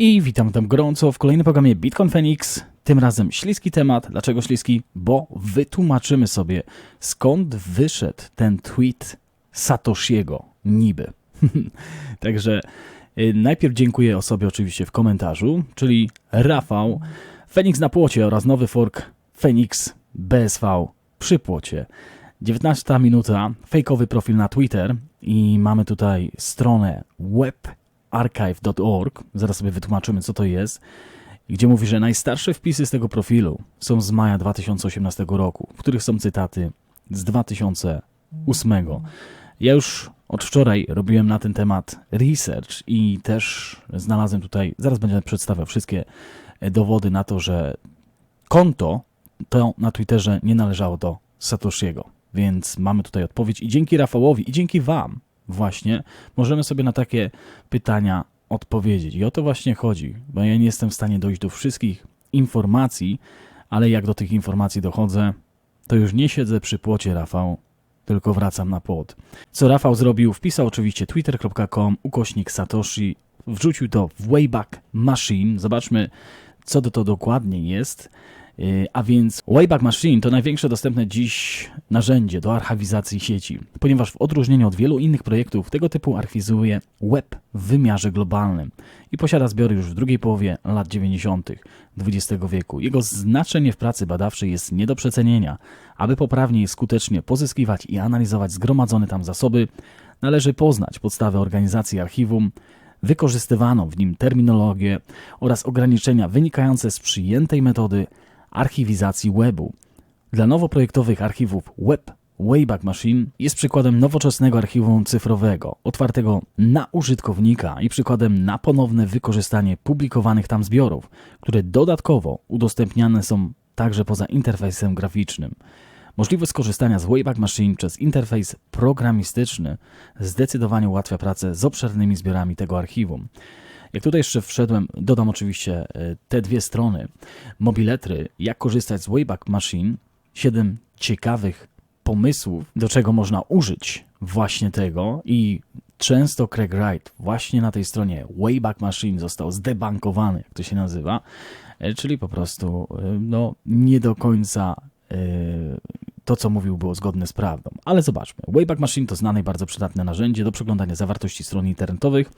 I witam tam gorąco w kolejnym programie Bitcoin Phoenix. Tym razem śliski temat. Dlaczego śliski? Bo wytłumaczymy sobie skąd wyszedł ten tweet Satoshiego niby. Także y, najpierw dziękuję osobie oczywiście w komentarzu, czyli Rafał, Phoenix na płocie oraz nowy fork Phoenix BSV przy płocie. 19 minuta, fejkowy profil na Twitter i mamy tutaj stronę web archive.org, zaraz sobie wytłumaczymy, co to jest, gdzie mówi, że najstarsze wpisy z tego profilu są z maja 2018 roku, w których są cytaty z 2008. Ja już od wczoraj robiłem na ten temat research i też znalazłem tutaj, zaraz będę przedstawiał wszystkie dowody na to, że konto to na Twitterze nie należało do Satoshiego. Więc mamy tutaj odpowiedź i dzięki Rafałowi i dzięki Wam właśnie możemy sobie na takie pytania odpowiedzieć. I o to właśnie chodzi, bo ja nie jestem w stanie dojść do wszystkich informacji, ale jak do tych informacji dochodzę, to już nie siedzę przy płocie, Rafał, tylko wracam na płot. Co Rafał zrobił? Wpisał oczywiście twitter.com ukośnik Satoshi, wrzucił to w Wayback Machine. Zobaczmy, co to, dokładnie jest. Yy, A więc Wayback Machine to największe dostępne dziś narzędzie do archiwizacji sieci, ponieważ w odróżnieniu od wielu innych projektów tego typu archiwizuje web w wymiarze globalnym i posiada zbiory już w drugiej połowie lat 90. XX wieku. Jego znaczenie w pracy badawczej jest nie do przecenienia. Aby poprawnie i skutecznie pozyskiwać i analizować zgromadzone tam zasoby, należy poznać podstawy organizacji archiwum, wykorzystywaną w nim terminologię oraz ograniczenia wynikające z przyjętej metody archiwizacji webu. Dla nowo projektowych archiwów web Wayback Machine jest przykładem nowoczesnego archiwum cyfrowego, otwartego na użytkownika i przykładem na ponowne wykorzystanie publikowanych tam zbiorów, które dodatkowo udostępniane są także poza interfejsem graficznym. Możliwość skorzystania z Wayback Machine przez interfejs programistyczny zdecydowanie ułatwia pracę z obszernymi zbiorami tego archiwum. Jak tutaj jeszcze wszedłem, dodam oczywiście e, te dwie strony. Mobiletry, jak korzystać z Wayback Machine, 7 ciekawych pomysłów, do czego można użyć właśnie tego i często Craig Wright właśnie na tej stronie Wayback Machine został zdebankowany, jak to się nazywa, e, czyli po prostu e, no, nie do końca to, co mówił, było zgodne z prawdą. Ale zobaczmy. Wayback Machine to znane i bardzo przydatne narzędzie do przeglądania zawartości stron internetowych,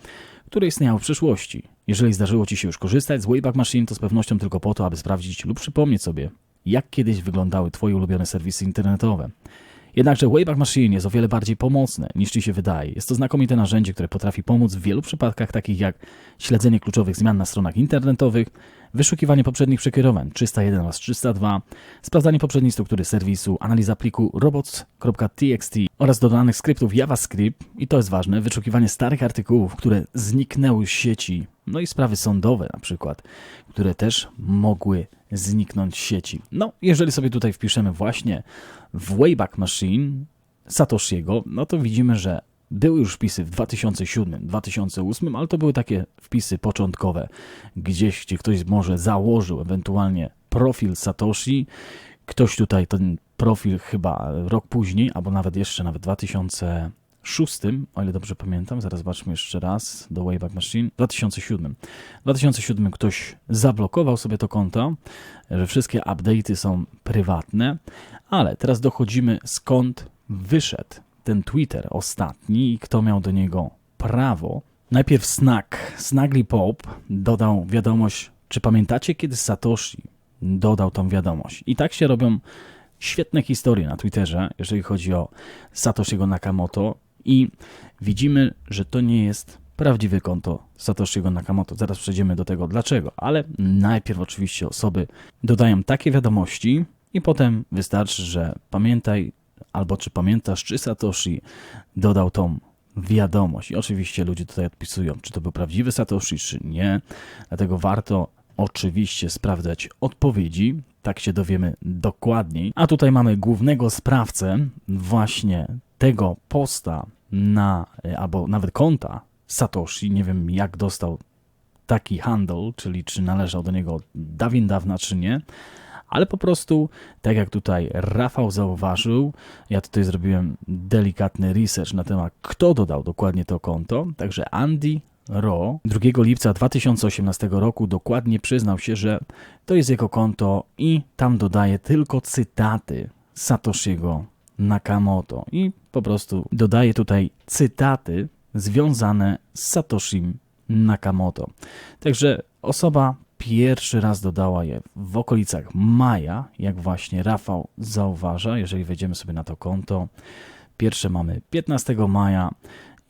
które istniały w przeszłości. Jeżeli zdarzyło Ci się już korzystać z Wayback Machine, to z pewnością tylko po to, aby sprawdzić lub przypomnieć sobie, jak kiedyś wyglądały Twoje ulubione serwisy internetowe. Jednakże Wayback Machine jest o wiele bardziej pomocne niż Ci się wydaje. Jest to znakomite narzędzie, które potrafi pomóc w wielu przypadkach, takich jak śledzenie kluczowych zmian na stronach internetowych, wyszukiwanie poprzednich przekierowań 301 oraz 302, sprawdzanie poprzedniej struktury serwisu, analiza pliku robots.txt oraz dodanych skryptów JavaScript. I to jest ważne, wyszukiwanie starych artykułów, które zniknęły z sieci, no i sprawy sądowe na przykład, które też mogły zniknąć z sieci. No, jeżeli sobie tutaj wpiszemy właśnie w Wayback Machine Satoshiego, no to widzimy, że były już wpisy w 2007, 2008, ale to były takie wpisy początkowe, gdzieś, gdzie ktoś może założył ewentualnie profil Satoshi, ktoś tutaj ten profil chyba rok później, albo nawet jeszcze, nawet 2006, o ile dobrze pamiętam, zaraz zobaczmy jeszcze raz. Do Wayback Machine, 2007. W 2007 ktoś zablokował sobie to konto, że wszystkie update'y są prywatne, ale teraz dochodzimy skąd wyszedł ten Twitter ostatni i kto miał do niego prawo. Najpierw Snag, Snagly Pop dodał wiadomość, czy pamiętacie kiedy Satoshi dodał tą wiadomość. I tak się robią świetne historie na Twitterze, jeżeli chodzi o Satoshiego Nakamoto i widzimy, że to nie jest prawdziwe konto Satoshiego Nakamoto. Zaraz przejdziemy do tego dlaczego, ale najpierw oczywiście osoby dodają takie wiadomości i potem wystarczy, że pamiętaj albo czy pamiętasz, czy Satoshi dodał tą wiadomość. I oczywiście ludzie tutaj odpisują, czy to był prawdziwy Satoshi, czy nie. Dlatego warto oczywiście sprawdzać odpowiedzi, tak się dowiemy dokładniej. A tutaj mamy głównego sprawcę właśnie tego posta na, e, albo nawet konta Satoshi. Nie wiem jak dostał taki handle, czyli czy należał do niego dawien dawna, czy nie. Ale po prostu, tak jak tutaj Rafał zauważył, ja tutaj zrobiłem delikatny research na temat, kto dodał dokładnie to konto. Także Andy Ro 2 lipca 2018 roku dokładnie przyznał się, że to jest jego konto i tam dodaje tylko cytaty Satoshiego Nakamoto. I po prostu dodaje tutaj cytaty związane z Satoshim Nakamoto. Także osoba pierwszy raz dodała je w okolicach maja, jak właśnie Rafał zauważa, jeżeli wejdziemy sobie na to konto. Pierwsze mamy 15 maja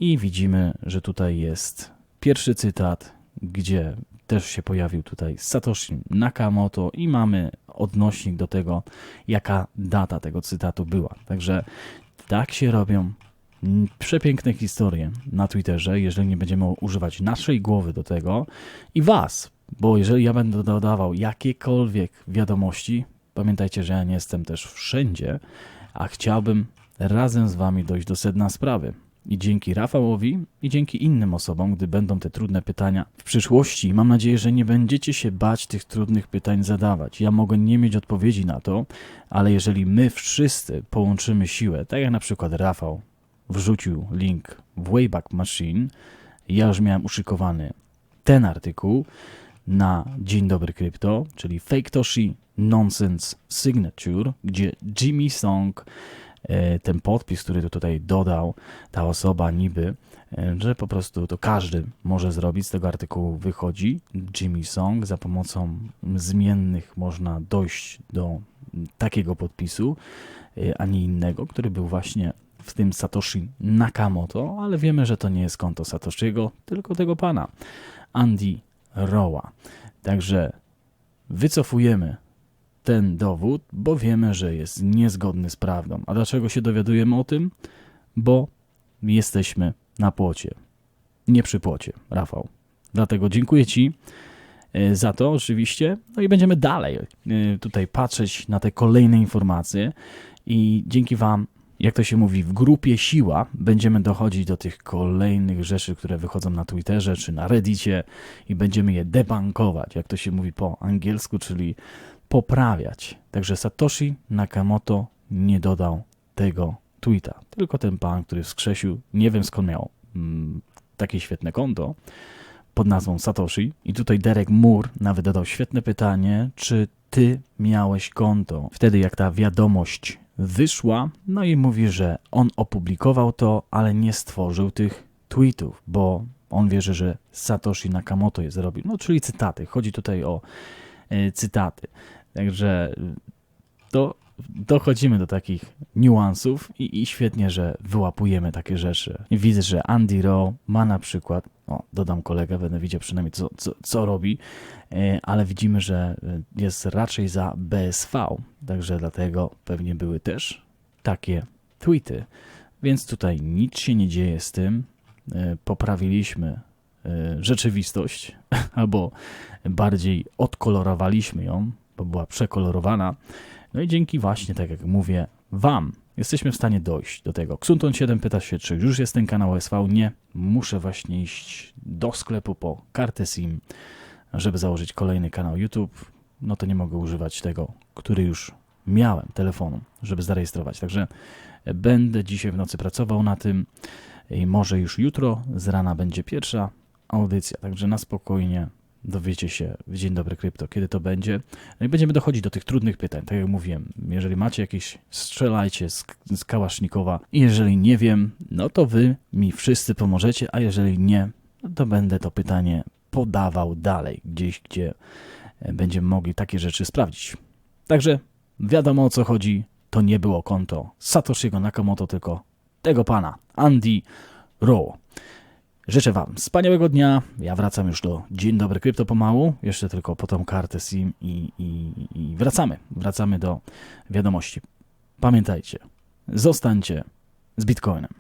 i widzimy, że tutaj jest pierwszy cytat, gdzie też się pojawił tutaj Satoshi Nakamoto i mamy odnośnik do tego, jaka data tego cytatu była. Także tak się robią przepiękne historie na Twitterze, jeżeli nie będziemy używać naszej głowy do tego i was, bo jeżeli ja będę dodawał jakiekolwiek wiadomości, pamiętajcie, że ja nie jestem też wszędzie, a chciałbym razem z wami dojść do sedna sprawy. I dzięki Rafałowi i dzięki innym osobom, gdy będą te trudne pytania w przyszłości, mam nadzieję, że nie będziecie się bać tych trudnych pytań zadawać. Ja mogę nie mieć odpowiedzi na to, ale jeżeli my wszyscy połączymy siłę, tak jak na przykład Rafał wrzucił link w Wayback Machine, ja już miałem uszykowany ten artykuł na Dzień Dobry Krypto, czyli Fake Toshi Nonsense Signature, gdzie Jimmy Song e, ten podpis, który tu tutaj dodał, ta osoba niby, e, że po prostu to każdy może zrobić. Z tego artykułu wychodzi Jimmy Song. Za pomocą zmiennych można dojść do takiego podpisu, e, a nie innego, który był właśnie w tym Satoshi Nakamoto, ale wiemy, że to nie jest konto Satoshiego, tylko tego pana, Andy Roa. Także wycofujemy ten dowód, bo wiemy, że jest niezgodny z prawdą. A dlaczego się dowiadujemy o tym? Bo jesteśmy na płocie. Nie przy płocie, Rafał. Dlatego dziękuję Ci e, za to oczywiście. No i będziemy dalej e, tutaj patrzeć na te kolejne informacje i dzięki Wam, jak to się mówi, w grupie siła będziemy dochodzić do tych kolejnych rzeczy, które wychodzą na Twitterze czy na Reddicie i będziemy je debankować, jak to się mówi po angielsku, czyli poprawiać. Także Satoshi Nakamoto nie dodał tego tweeta. Tylko ten pan, który wskrzesił, nie wiem skąd miał mm, takie świetne konto pod nazwą Satoshi. I tutaj Derek Moore nawet dodał świetne pytanie, czy ty miałeś konto? Wtedy jak ta wiadomość wyszła, no i mówi, że on opublikował to, ale nie stworzył tych tweetów, bo on wierzy, że Satoshi Nakamoto je zrobił. No, czyli cytaty. Chodzi tutaj o e, cytaty. Także to dochodzimy do takich niuansów i, i świetnie, że wyłapujemy takie rzeczy. Widzę, że Andy Rowe ma na przykład, o, dodam kolegę, będę widział przynajmniej co, co, co robi, e, ale widzimy, że jest raczej za BSV, także dlatego pewnie były też takie tweety. Więc tutaj nic się nie dzieje z tym. E, Poprawiliśmy e, rzeczywistość, albo bardziej odkolorowaliśmy ją, bo była przekolorowana. No i dzięki właśnie, tak jak mówię, Wam jesteśmy w stanie dojść do tego. Xunton7 pyta się, czy już jest ten kanał SV? Nie. Muszę właśnie iść do sklepu po kartę SIM, żeby założyć kolejny kanał YouTube. No to nie mogę używać tego, który już miałem, telefonu, żeby zarejestrować. Także będę dzisiaj w nocy pracował na tym i może już jutro z rana będzie pierwsza audycja. Także na spokojnie dowiecie się w Dzień Dobry Krypto, kiedy to będzie. No i będziemy dochodzić do tych trudnych pytań. Tak jak mówiłem, jeżeli macie jakieś, strzelajcie z, z Kałasznikowa. I jeżeli nie wiem, no to wy mi wszyscy pomożecie, a jeżeli nie, no to będę to pytanie podawał dalej, gdzieś, gdzie e, będziemy mogli takie rzeczy sprawdzić. Także wiadomo o co chodzi. To nie było konto Satoshiego Nakamoto, tylko tego pana, Andy Rowe. Życzę Wam wspaniałego dnia. Ja wracam już do Dzień Dobry Krypto pomału. Jeszcze tylko po tą kartę SIM i, i, i wracamy. Wracamy do wiadomości. Pamiętajcie, zostańcie z Bitcoinem.